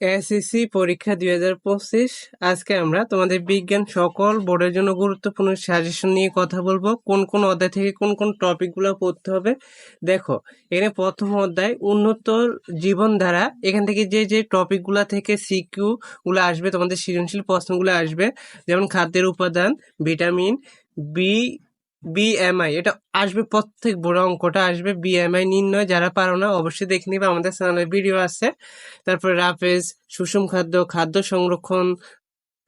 SSC পরীক্ষা দুই হাজার পঁচিশ। আজকে আমরা তোমাদের বিজ্ঞান সকল বোর্ডের জন্য গুরুত্বপূর্ণ সাজেশন নিয়ে কথা বলব। কোন কোন অধ্যায় থেকে কোন কোন টপিকগুলো পড়তে হবে। দেখো, এখানে প্রথম অধ্যায় উন্নত জীবনধারা এখান থেকে যে যে টপিকগুলো থেকে সিকিউগুলো আসবে, তোমাদের সৃজনশীল প্রশ্নগুলো আসবে। যেমন খাদ্যের উপাদান ভিটামিন বি বিএমআই এটা আসবে প্রত্যেক বড় অঙ্কটা আসবে বিএমআই নির্ণয়, যারা পারো না অবশ্যই দেখে নিবে, আমাদের চ্যানেলে ভিডিও আছে। তারপরে রাফেজ, সুষম খাদ্য খাদ্য সংরক্ষণ,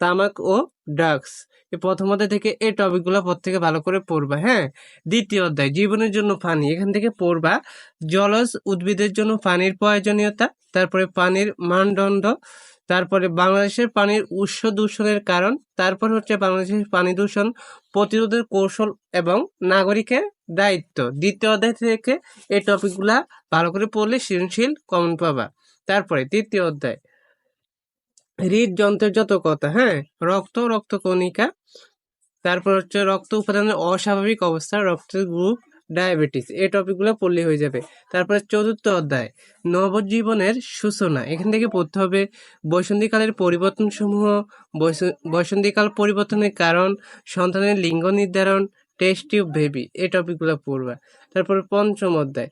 তামাক ও ড্রাগস প্রথম অধ্যায় থেকে এই টপিকগুলো প্রত্যেকে ভালো করে পড়বা হ্যাঁ? দ্বিতীয় অধ্যায়, জীবনের জন্য পানি, এখান থেকে পড়বা, জলজ উদ্ভিদের জন্য পানির প্রয়োজনীয়তা, তারপরে পানির মানদণ্ড, তারপরে বাংলাদেশের পানির উৎস দূষণের কারণ, তারপর হচ্ছে বাংলাদেশের পানি দূষণ প্রতিরোধের কৌশল এবং নাগরিকের দায়িত্ব। দ্বিতীয় অধ্যায় থেকে এই টপিকগুলা ভালো করে পড়লে সৃজনশীল কমন পাবা। তারপরে তৃতীয় অধ্যায় হৃদযন্ত্রের যত কথা হ্যাঁ? রক্ত রক্তকণিকা তারপর হচ্ছে রক্ত উপাদানের অস্বাভাবিক অবস্থা রক্তের গ্রুপ ডায়াবেটিস, এই টপিকগুলো পড়লে হয়ে যাবে। তারপরে চতুর্থ অধ্যায়, নবজীবনের সূচনা, এখান থেকে পড়তে হবে বৈসন্ধিকালের পরিবর্তন সমূহ বৈসন্ধিকাল পরিবর্তনের কারণ, সন্তানের লিঙ্গ নির্ধারণ টেস্ট বেবি এই টপিকগুলো পড়বা। তারপর পঞ্চম অধ্যায়,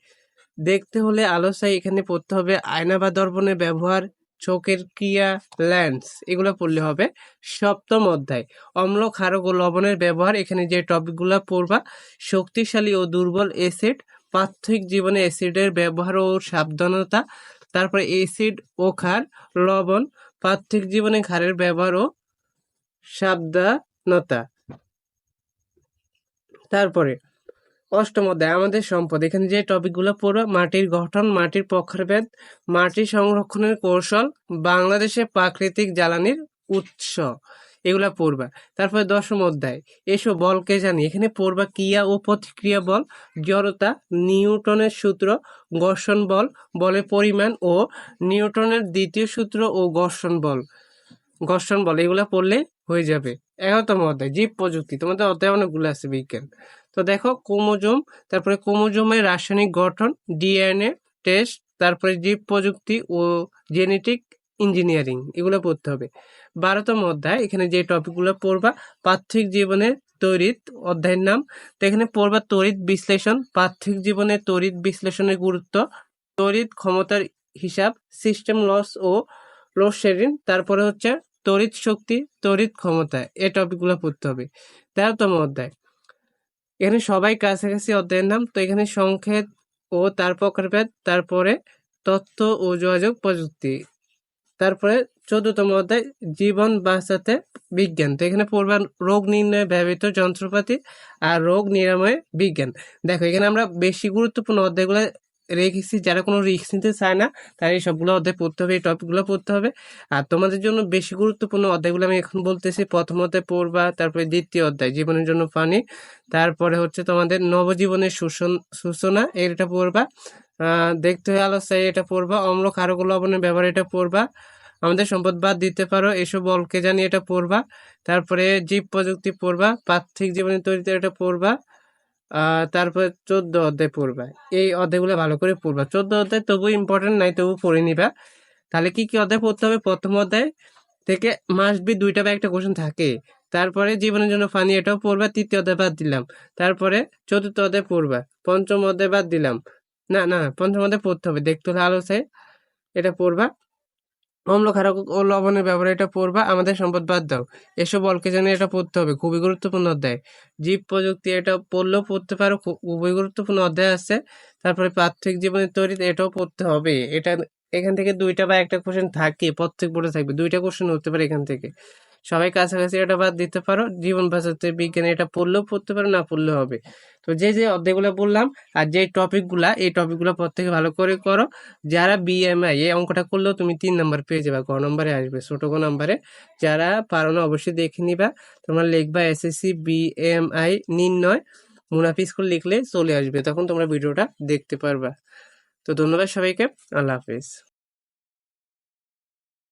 দেখতে হলে আলোচায় এখানে পড়তে হবে আয়না বা দর্পণের ব্যবহার চোখের ক্রিয়া, ল্যান্স, এগুলো পড়লে হবে। সপ্তম অধ্যায় অম্ল ক্ষারক ও লবণের ব্যবহার। এখানে যে টপিকগুলো পড়বা, শক্তিশালী ও দুর্বল অ্যাসিড পার্থিক জীবনে অ্যাসিডের ব্যবহার ও সাবধানতা, তারপরে অ্যাসিড ও ক্ষার, লবণ পার্থিক জীবনে ক্ষারের ব্যবহার ও সাবধানতা। তারপরে অষ্টম অধ্যায় আমাদের সম্পদ। এখানে যে টপিকগুলো পড়ো, মাটির গঠন, মাটির প্রকারভেদ মাটি সংরক্ষণের কৌশল বাংলাদেশে প্রাকৃতিক জ্বালানির উৎস, এগুলা পড়বা। তারপরে দশম অধ্যায় এসব বলকে জানি? এখানে পড়বা ক্রিয়া ও প্রতিক্রিয়া বল, জড়তা, নিউটনের সূত্র, ঘর্ষণ বল, বলের পরিমাণ ও নিউটনের দ্বিতীয় সূত্র ও ঘর্ষণ বল। ঘর্ষণ বল, এগুলা পড়লে হয়ে যাবে। এগারোতম অধ্যায়, জীব প্রযুক্তি। তোমাদের অধ্যায় অনেকগুলো আছে বিজ্ঞান। তো দেখো ক্রোমোজোম, তারপরে ক্রোমোজোমের রাসায়নিক গঠন, ডিএনএ টেস্ট, তারপরে জীব প্রযুক্তি ও জেনেটিক ইঞ্জিনিয়ারিং, এগুলো পড়তে হবে। বারোতম অধ্যায়, এখানে যে টপিকগুলো পড়বা পার্থিক জীবনের তড়িৎ অধ্যায়ের নাম। তো এখানে পড়বা তড়িৎ বিশ্লেষণ পার্থিক জীবনে তড়িৎ বিশ্লেষণের গুরুত্ব, তড়িৎ ক্ষমতার হিসাব সিস্টেম লস ও লোড শেডিং তারপরে হচ্ছে তড়িৎ শক্তি, তড়িৎ ক্ষমতা এই টপিকগুলো পড়তে হবে। তেরোতম অধ্যায় এখানে সবাই কাছাকাছি অধ্যায়ের নাম তো এখানে সংক্ষেপ ও তার প্রকারভেদ, তারপরে তথ্য ও যোগাযোগ প্রযুক্তি, তারপরে চোদ্দতম অধ্যায়, জীবন বাঁচাতে বিজ্ঞান। তো এখানে পড়বেন রোগ নির্ণয়ে ব্যবহৃত যন্ত্রপাতি আর রোগ নিরাময় বিজ্ঞান। দেখো, এখানে আমরা বেশি গুরুত্বপূর্ণ অধ্যায়গুলো রেখেছি, যারা কোনো রিস্ক নিতে চায় না, তারা এই সবগুলো অধ্যায় পড়তে হবে, এই টপিকগুলো পড়তে হবে। আর তোমাদের জন্য বেশি গুরুত্বপূর্ণ অধ্যায়গুলো আমি এখন বলতেছি। প্রথম অধ্যায় পড়বা, তারপরে দ্বিতীয় অধ্যায়, জীবনের জন্য পানি তারপরে হচ্ছে তোমাদের নবজীবনের সূচনা, এটা পড়বা। দেখতে হয় আলোচনায় এটা পড়বা। অম্ল ক্ষারক লবণের ব্যবহার, এটা পড়বা। আমাদের সম্পদ বাদ দিতে পারো, এসব বলকে জানি, এটা পড়বা। তারপরে জীব প্রযুক্তি পড়বা পার্থিক জীবনের তৈরিতে এটা পড়বা। তারপর চোদ্দ অধ্যায় পড়বা। এই অধ্যায়গুলো ভালো করে পড়বা। চোদ্দ অধ্যায় তবু ইম্পর্টেন্ট নাই, তবু পড়ে নিবা। তাহলে কি কি অধ্যায় পড়তে হবে? প্রথম অধ্যায় থেকে মাস বি দুইটা বা একটা কোশ্চেন থাকে। তারপরে জীবনের জন্য ফানি এটাও পড়বা, তৃতীয় অধ্যায় বাদ দিলাম। তারপরে চতুর্থ অধ্যায় পড়বা। পঞ্চম অধ্যায় বাদ দিলাম। না না, পঞ্চম অধ্যায় পড়তে হবে। দেখতে হলে আলোচায় এটা পড়বা। অম্ল ক্ষারক ও লবণের ব্যবহার এটা পড়বা, আমাদের সম্পদ বাদ দাও। এসব বলকে জানি এটা পড়তে হবে, খুবই গুরুত্বপূর্ণ অধ্যায়। জীব প্রযুক্তি এটা পড়লেও পড়তে পারো খুবই গুরুত্বপূর্ণ অধ্যায় আছে। তারপরে পার্থিক জীবনের তৈরি এটাও পড়তে হবে। এটা এখান থেকে দুইটা বা একটা কোশ্চেন থাকে, প্রত্যেক বোর্ডে থাকবে। দুইটা কোশ্চেন হতে পারে এখান থেকে। সবাই কাছাকাছি এটা বাদ দিতে পারো। জীবন বাঁচাতে বিজ্ঞান এটা পড়লেও পড়তে পারো, না পড়লেও হবে। তো যে যে অধ্যায়গুলো বললাম আর যে টপিকগুলা, এই টপিকগুলো প্রত্যেকে ভালো করে করো। যারা বিএমআই এই অঙ্কটা করলেও তুমি তিন নাম্বার পেয়ে যাবে, ক নম্বরে আসবে, ছোটো ক নম্বরে। যারা পারো না অবশ্যই দেখে নিবা। তোমরা লিখবা এসএসসি বিএমআই নির্ণয় মুনাফি স্কুল লিখলে চলে আসবে, তখন তোমরা ভিডিওটা দেখতে পারবা। তো ধন্যবাদ সবাইকে, আল্লাহ হাফিজ।